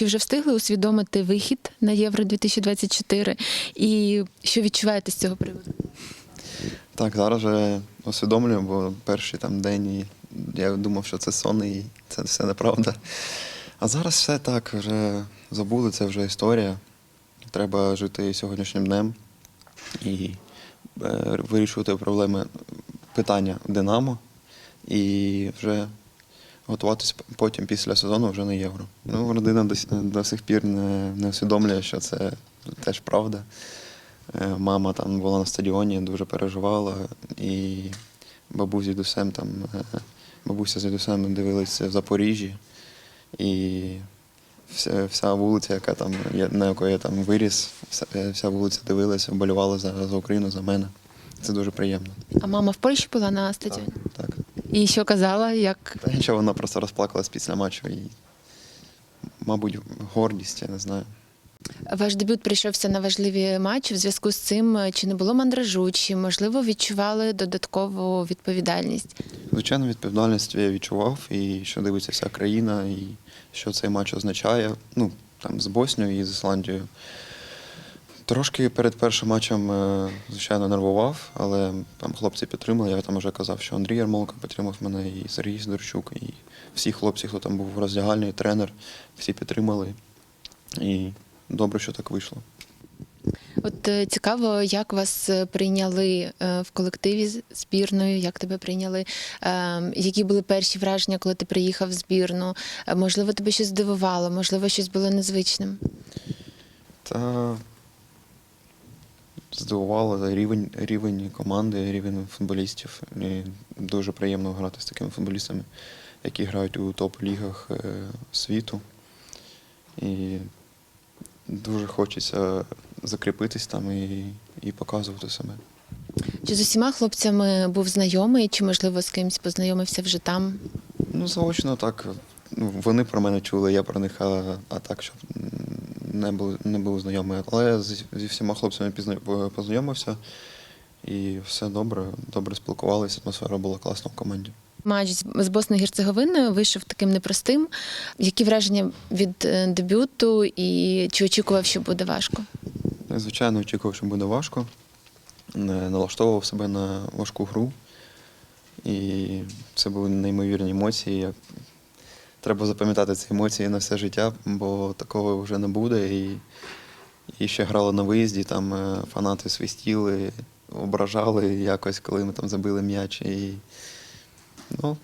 Чи вже встигли усвідомити вихід на Євро 2024? І що відчуваєте з цього приводу? Так, зараз вже усвідомлюю, бо перший там день я думав, що це сон, і це все неправда. А зараз все так, вже забули, це вже історія. Треба жити сьогоднішнім днем і е, вирішувати проблеми питання Динамо і вже готуватися потім після сезону вже на євро. Ну, родина до, до сих пір не, не усвідомлює, що це теж правда. Е, Мама там була на стадіоні, дуже переживала, і бабуся з дідусем там, е, бабуся з дідусем дивилися в Запоріжжі. І вся, вся вулиця, яка там, на якої я там виріс, вся, вся вулиця дивилася, вболівала за, за Україну, за мене. Це дуже приємно. А мама в Польщі була на стадіоні? Так. І що казала, як Та нічого, вона просто розплакалась після матчу і, мабуть, гордість, я не знаю. ваш дебют прийшовся на важливі матчі. В зв'язку з цим чи не було мандражу, чи можливо відчували додаткову відповідальність? Звичайно, відповідальність я відчував, і що дивиться вся країна, і що цей матч означає. Ну, там з Боснією і з Ісландією. Трошки перед першим матчем, е, звичайно, нервував, але там хлопці підтримали. Я там вже казав, що Андрій Ярмолко підтримав мене, і Сергій Сидорчук, і всі хлопці, хто там був в роздягальні, тренер, всі підтримали. І добре, що так вийшло. От е, цікаво, як вас е, прийняли в колективі збірною, як тебе прийняли, Е, які були перші враження, коли ти приїхав в збірну? Можливо, тебе щось здивувало, можливо, щось було незвичним. Та здивувало рівень, рівень команди, рівень футболістів. І дуже приємно грати з такими футболістами, які грають у топ-лігах е, світу. І дуже хочеться закріпитись там і, і показувати себе. Чи з усіма хлопцями був знайомий, чи можливо з кимось познайомився вже там? Ну, заочно так. Ну, вони про мене чули, я про них, а, а так, щоб не був, не був знайомий. Але я зі, зі всіма хлопцями пізна- познайомився, і все добре, добре спілкувалися, атмосфера була класна в команді. Матч з- Босною Герцеговиною вийшов таким непростим. Які враження від е, дебюту і чи очікував, що буде важко? Звичайно, очікував, що буде важко. Не налаштовував себе на важку гру. І це були неймовірні емоції. Я- Треба запам'ятати ці емоції на все життя, бо такого вже не буде. І, і ще грали на виїзді, там е, фанати свистіли, ображали якось, коли ми там забили м'яч. І ну,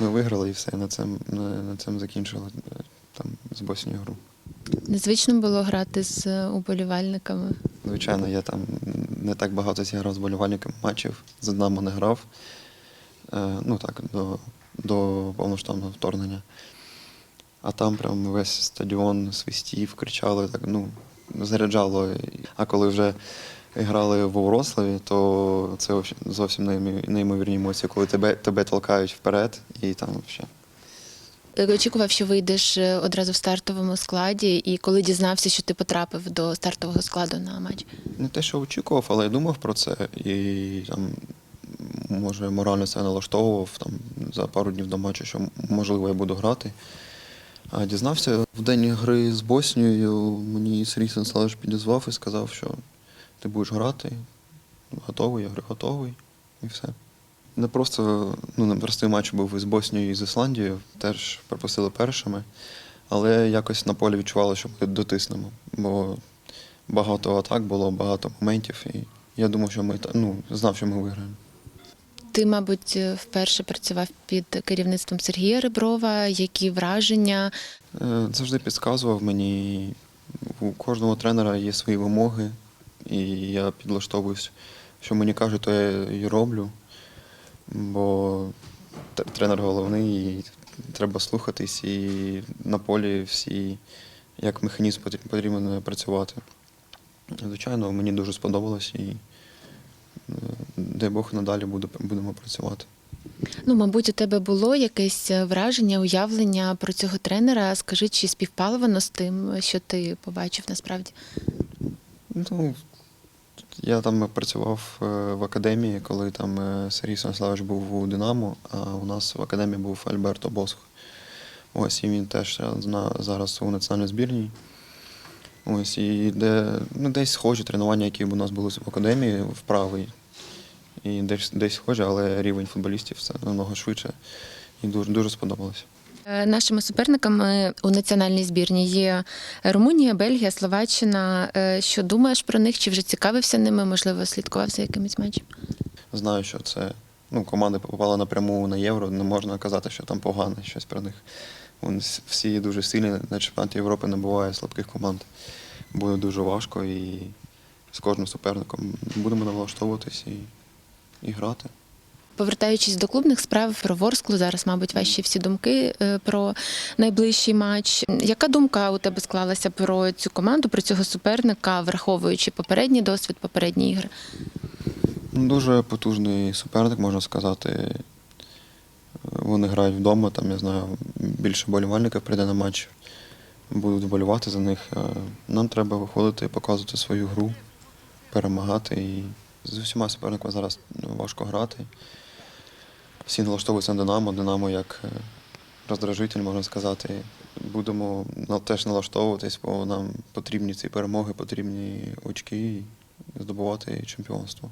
ми виграли і все. На цьому, на, цьому закінчили е, там, з Боснією гру. Незвично було грати з е, уболівальниками. Звичайно, я там не так багато зіграв з болівальниками матчів, з Динамо не грав. Ну так, до, до повноштабного вторгнення. А там прям весь стадіон свистів, кричали, так, ну, заряджало. А коли вже грали в Вроцлаві, то це зовсім неймовірні- неймовірні емоції, коли тебе, тебе толкають вперед і там взагалі. Е, Очікував, що вийдеш е, одразу в стартовому складі, і коли дізнався, що ти потрапив до стартового складу на матч. Не те, що очікував, але я думав про це і там, може, морально це налаштовував там, за пару днів до матчу, що можливо я буду грати. А дізнався в день гри з Боснією, мені Сергій Станиславович підізвав і сказав, що ти будеш грати. Готовий, я говорю, готовий, і все. Не просто ну, непростий матч був із Боснією і з Ісландією, теж пропустили першими, але якось на полі відчували, що ми дотиснемо. Бо багато атак було, багато моментів, і я думав, що ми ну, знав, що ми виграємо. Ти, мабуть, е, вперше працював під керівництвом Сергія Реброва. Які враження? Е, Завжди підказував мені, у кожного тренера є свої вимоги, і я підлаштовуюсь, що мені кажуть, то я і роблю. Бо тренер головний, і треба слухатись, і на полі всі, як механізм потрі- потрібно працювати. Звичайно, мені дуже сподобалось і е, дай Бог надалі будемо працювати. Ну, мабуть, у тебе було якесь е, враження, уявлення про цього тренера. Скажи, чи співпало воно з тим, що ти побачив насправді? Ну, я там працював е, в академії, коли там е, Сергій Станіславович був у Динамо, а у нас в академії був Альберто Босх. Ось і він теж зараз у національній збірній. Ось і де ну, десь схожі тренування, які у нас були в академії вправи. І десь, десь схожі, але рівень футболістів все намного швидше. І дуже, дуже сподобалося. Е, Нашими суперниками у національній збірні є Румунія, Бельгія, Словаччина. Е, Що думаєш про них? Чи вже цікавився ними? Можливо, слідкував за якимось матчем? Знаю, що це ну, команда попала напряму на євро. Не можна казати, що там погане щось про них. Вони всі дуже сильні. На чемпіонаті Європи не буває слабких команд. Буде дуже важко і з кожним суперником будемо налаштовуватись і, і грати. Повертаючись до клубних справ про Ворсклу, зараз, мабуть, ваші всі думки е, про найближчий матч. Яка думка у тебе склалася про цю команду, про цього суперника, враховуючи попередній досвід, попередні ігри? Ну, Дуже потужний суперник, можна сказати. Вони грають вдома, там, я знаю, більше болівальників прийде на матч, будуть вболівати за них. Е, Нам треба виходити і показувати свою гру, перемагати. І з усіма суперниками зараз ну, важко грати. Всі налаштовуються на Динамо. Динамо як е, роздражитель, можна сказати. Будемо теж налаштовуватись, бо нам потрібні ці перемоги, потрібні очки і здобувати чемпіонство.